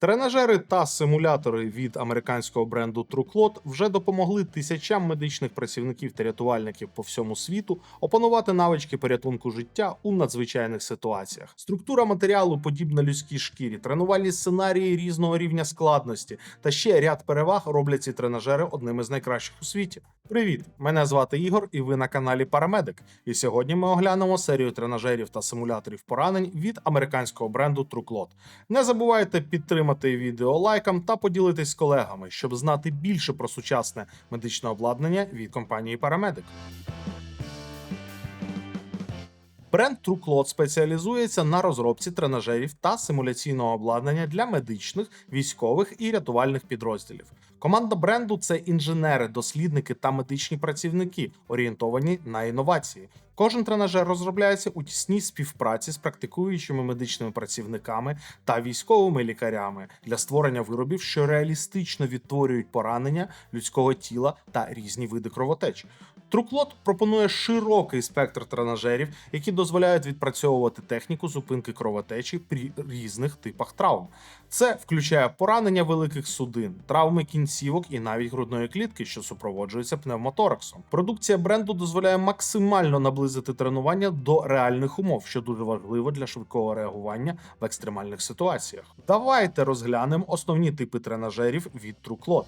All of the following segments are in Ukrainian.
Тренажери та симулятори від американського бренду TrueClot вже допомогли тисячам медичних працівників та рятувальників по всьому світу опанувати навички порятунку життя у надзвичайних ситуаціях. Структура матеріалу подібна людській шкірі, тренувальні сценарії різного рівня складності та ще ряд переваг роблять ці тренажери одними з найкращих у світі. Привіт! Мене звати Ігор, і ви на каналі Парамедик. І сьогодні ми оглянемо серію тренажерів та симуляторів поранень від американського бренду TrueClot. Не забувайте підтримати відео лайком та поділитись з колегами, щоб знати більше про сучасне медичне обладнання від компанії Paramedic. Бренд TrueClot спеціалізується на розробці тренажерів та симуляційного обладнання для медичних, військових і рятувальних підрозділів. Команда бренду це інженери, дослідники та медичні працівники, орієнтовані на інновації. Кожен тренажер розробляється у тісній співпраці з практикуючими медичними працівниками та військовими лікарями для створення виробів, що реалістично відтворюють поранення людського тіла та різні види кровотеч. Труклот пропонує широкий спектр тренажерів, які дозволяють відпрацьовувати техніку зупинки кровотечі при різних типах травм. Це включає поранення великих судин, травми кінцівок і навіть грудної клітки, що супроводжуються пневмотораксом. Продукція бренду дозволяє максимально наблизити тренування до реальних умов, що дуже важливо для швидкого реагування в екстремальних ситуаціях. Давайте розглянемо основні типи тренажерів від Труклот.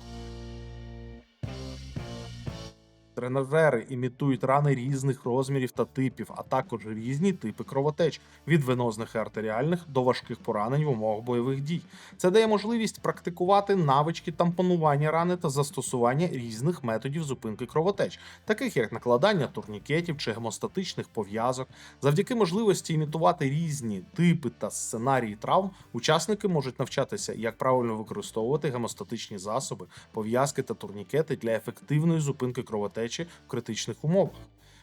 Тренажери імітують рани різних розмірів та типів, а також різні типи кровотеч від венозних і артеріальних до важких поранень в умовах бойових дій. Це дає можливість практикувати навички тампонування рани та застосування різних методів зупинки кровотеч, таких як накладання турнікетів чи гемостатичних пов'язок. Завдяки можливості імітувати різні типи та сценарії травм, учасники можуть навчатися, як правильно використовувати гемостатичні засоби, пов'язки та турнікети для ефективної зупинки кровотечі в критичних умовах.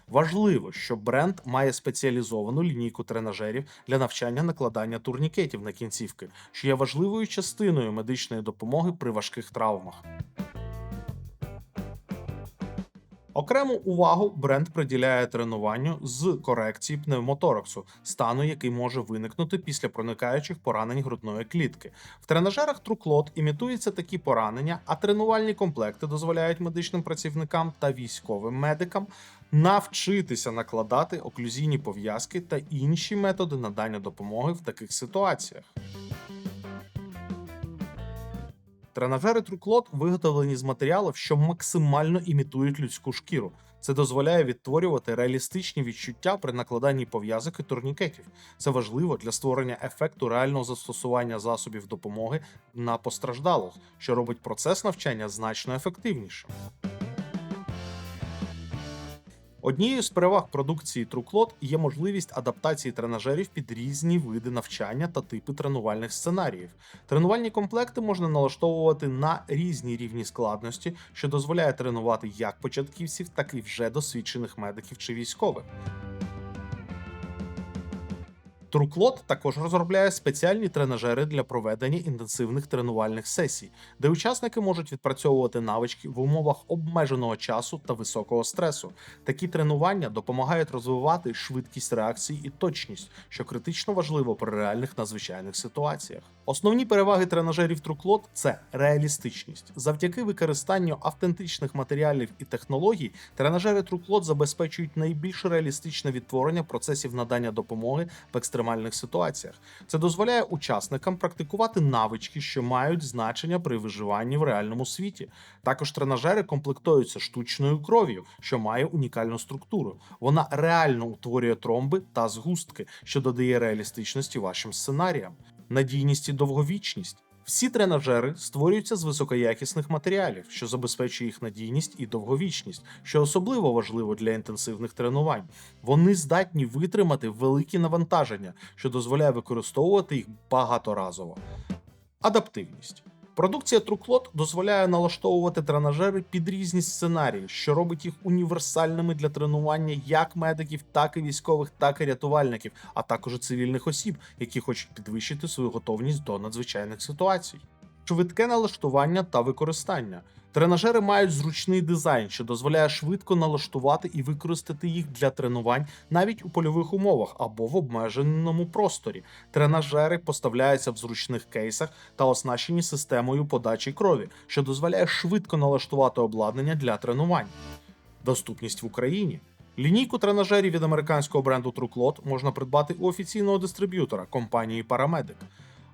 Важливо, що бренд має спеціалізовану лінійку тренажерів для навчання накладання турнікетів на кінцівки, що є важливою частиною медичної допомоги при важких травмах. Окрему увагу бренд приділяє тренуванню з корекції пневмотораксу, стану, який може виникнути після проникаючих поранень грудної клітки. В тренажерах TrueClot імітуються такі поранення, а тренувальні комплекти дозволяють медичним працівникам та військовим медикам навчитися накладати оклюзійні пов'язки та інші методи надання допомоги в таких ситуаціях. Тренажери Труклот виготовлені з матеріалів, що максимально імітують людську шкіру. Це дозволяє відтворювати реалістичні відчуття при накладанні пов'язок і турнікетів. Це важливо для створення ефекту реального застосування засобів допомоги на постраждалих, що робить процес навчання значно ефективнішим. Однією з переваг продукції TrueClot є можливість адаптації тренажерів під різні види навчання та типи тренувальних сценаріїв. Тренувальні комплекти можна налаштовувати на різні рівні складності, що дозволяє тренувати як початківців, так і вже досвідчених медиків чи військових. TrueClot також розробляє спеціальні тренажери для проведення інтенсивних тренувальних сесій, де учасники можуть відпрацьовувати навички в умовах обмеженого часу та високого стресу. Такі тренування допомагають розвивати швидкість реакції і точність, що критично важливо при реальних надзвичайних ситуаціях. Основні переваги тренажерів TrueClot – це реалістичність. Завдяки використанню автентичних матеріалів і технологій, тренажери TrueClot забезпечують найбільш реалістичне відтворення процесів надання допомоги в екстремальних ситуаціях. Це дозволяє учасникам практикувати навички, що мають значення при виживанні в реальному світі. Також тренажери комплектуються штучною кров'ю, що має унікальну структуру. Вона реально утворює тромби та згустки, що додає реалістичності вашим сценаріям. Надійність і довговічність. Всі тренажери створюються з високоякісних матеріалів, що забезпечує їх надійність і довговічність, що особливо важливо для інтенсивних тренувань. Вони здатні витримати великі навантаження, що дозволяє використовувати їх багаторазово. Адаптивність. Продукція Труклот дозволяє налаштовувати тренажери під різні сценарії, що робить їх універсальними для тренування як медиків, так і військових, так і рятувальників, а також цивільних осіб, які хочуть підвищити свою готовність до надзвичайних ситуацій. швидке налаштування та використання. Тренажери мають зручний дизайн, що дозволяє швидко налаштувати і використати їх для тренувань навіть у польових умовах або в обмеженому просторі. Тренажери поставляються в зручних кейсах та оснащені системою подачі крові, що дозволяє швидко налаштувати обладнання для тренувань. Доступність в Україні. Лінійку тренажерів від американського бренду TrueClot можна придбати у офіційного дистриб'ютора компанії Paramedic.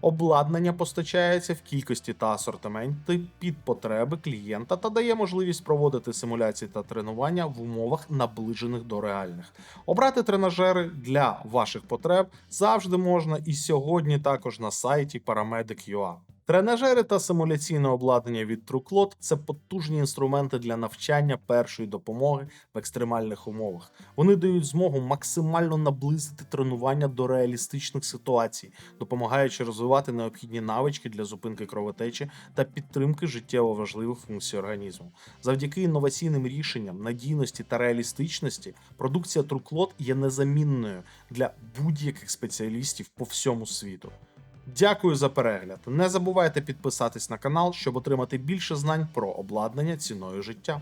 Обладнання постачається в кількості та асортименті під потреби клієнта та дає можливість проводити симуляції та тренування в умовах наближених до реальних. Обрати тренажери для ваших потреб завжди можна і сьогодні також на сайті Paramedic.ua. Тренажери та симуляційне обладнання від TrueClot – це потужні інструменти для навчання першої допомоги в екстремальних умовах. Вони дають змогу максимально наблизити тренування до реалістичних ситуацій, допомагаючи розвивати необхідні навички для зупинки кровотечі та підтримки життєво важливих функцій організму. Завдяки інноваційним рішенням, надійності та реалістичності, продукція TrueClot є незамінною для будь-яких спеціалістів по всьому світу. Дякую за перегляд. Не забувайте підписатись на канал, щоб отримати більше знань про обладнання ціною життя.